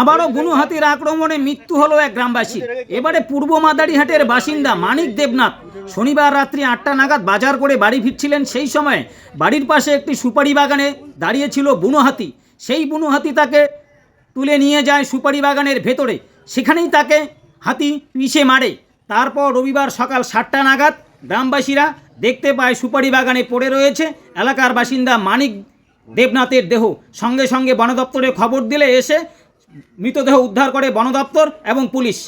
আবারও বুনো হাতির আক্রমণে মৃত্যু হলো এক গ্রামবাসীর এবারে পূর্ব মাদারিহাটের বাসিন্দা মানিক দেবনাথ শনিবার রাত্রি আটটা নাগাদ বাজার করে বাড়ি ফিরছিলেন। সেই সময় বাড়ির পাশে একটি সুপারি বাগানে দাঁড়িয়েছিল বুনো হাতি সেই বুনো হাতি তাকে তুলে নিয়ে যায় সুপারি বাগানের ভেতরে। সেখানেই তাকে হাতি পিষে মারে। তারপর রবিবার সকাল সাতটা নাগাদ গ্রামবাসীরা দেখতে পায় সুপারি বাগানে পড়ে রয়েছে। এলাকার বাসিন্দা মানিক দেবনাথের দেহ। সঙ্গে সঙ্গে বন দপ্তরে খবর দিলে এসে মৃতদেহ উদ্ধার করে বন দপ্তর এবং পুলিশ।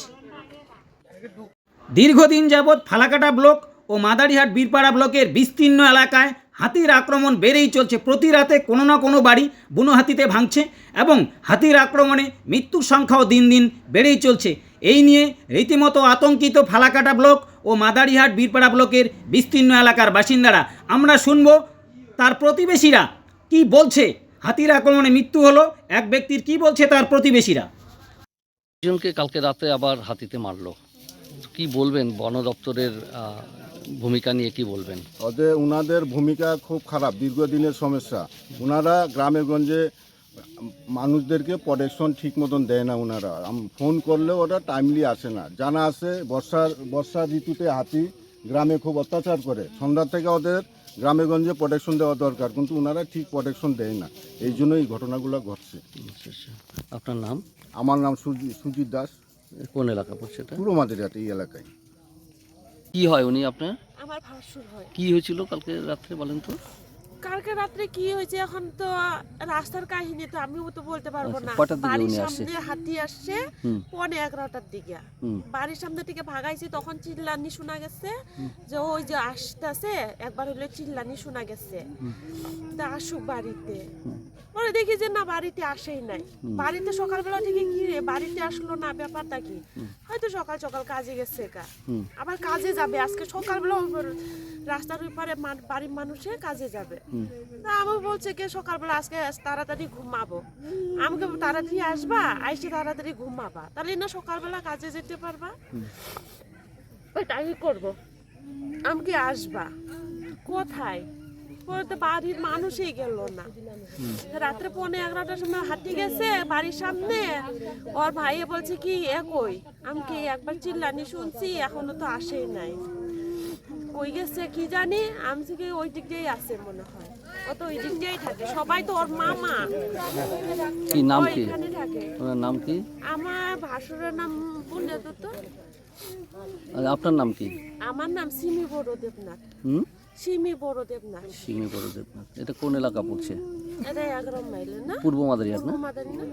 দীর্ঘদিন যাবৎ ফালাকাটা ব্লক ও মাদারিহাট বীরপাড়া ব্লকের বিস্তীর্ণ এলাকায় হাতির আক্রমণ বেড়েই চলছে। প্রতি রাতে কোনো না কোনো বাড়ি বুনো হাতিতে ভাঙছে এবং হাতির আক্রমণে মৃত্যুর সংখ্যাও দিন দিন বেড়েই চলছে। এই নিয়ে রীতিমতো আতঙ্কিত ফালাকাটা ব্লক ও মাদারিহাট বীরপাড়া ব্লকের বিস্তীর্ণ এলাকার বাসিন্দারা। আমরা শুনব তার প্রতিবেশীরা কি বলছে। হাতির আক্রমণে মৃত্যু হলো এক ব্যক্তির কি বলছে তার প্রতিবেশীরা? জনকে কালকে রাতে আবার হাতিতে মারলো। কি বলবেন? বন দপ্তরের ভূমিকা নিয়ে কি বলবেন? ওদের উনাদের ভূমিকা খুব খারাপ দীর্ঘদিনের সমস্যা। ওনারা গ্রামে গঞ্জে মানুষদেরকে প্রোটেকশন ঠিক মতন দেয় না ওনারা আম- ফোন করলে ওরা টাইমলি আসে না। জানা আছে বর্ষার বর্ষা ঋতুতে হাতি গ্রামে খুব অত্যাচার করে। সন্ধ্যা থেকে ওদের গ্রামে গঞ্জে প্রোটেকশন দেওয়া দরকার কিন্তু ওনারা ঠিক প্রোটেকশন দেয় না। এই জন্য এই ঘটনাগুলো ঘটছে। আচ্ছা, আচ্ছা। আপনার নাম? আমার নাম সুজি সুজিত দাস। কোন এলাকা পড়ছে এটা? পুরো মাদেরিয়াতে এই এলাকায়। কি হয় উনি আপনার? আমার ভাসুর হয়। কি হয়েছিল কালকে রাত্রে বলেন তো? কালকে রাত্রে কি হয়েছে এখন তো রাস্তার কাহিনী তো আমিও তো বলতে পারব আচ্ছা, না। বাড়ির সামনে হাতি আসছে পনে এগারোটার দিকে। বাড়ির সামনে থেকে ভাগাইছি তখন চিল্লানি শোনা গেছে যে ওই যে আসতেছে একবার হলে চিল্লানি শোনা গেছে। তা আসুক বাড়িতে। পরে দেখি যে না বাড়িতে আসেই নাই। বাড়িতে সকালবেলা থেকে কি রে বাড়িতে আসলো না ব্যাপারটা কি? হয়তো সকাল সকাল কাজে গেছে কা আবার কাজে যাবে আজকে সকালবেলা রাস্তার ওই পারে বাড়ির মানুষে কাজে যাবে। তা আমি বলছে কে সকালবেলা আজকে তাড়াতাড়ি ঘুমাবো। আমাকে তাড়াতাড়ি আসবা আইসে তাড়াতাড়ি ঘুমাবা। তাহলে না সকালবেলা কাজে যেতে পারবা? ওইটাই করব। আমাকে আসবা? কোথায়? পরে তো বাড়ির মানুষই গেল না। রাত্রে পৌনে এগারোটার সময় হাঁটি গেছে বাড়ির সামনে। ওর ভাই বলছে কি একই আমি কি একবার চিল্লানি শুনছি এখনও তো আসেই নাই। কই গেছে কি জানি আমি থেকে ওই দিক দিয়েই আছে মনে হয়। ও তো ওই দিক দিয়েই থাকে সবাই তো ওর মামা। কি নাম কি? থাকে। ওনার নাম কি? আমার ভাসুরের নাম বললে তো তো আপনার নাম কি? আমার নাম সিমি বড় দেবনাথ। হুম? সিমি বড় দেবনাথ সিমি বড় দেবনাথ এটা কোন এলাকা পড়ছে? এটা এগারো মাইল না? পূর্ব মাদারিহাট না? মাদারি না?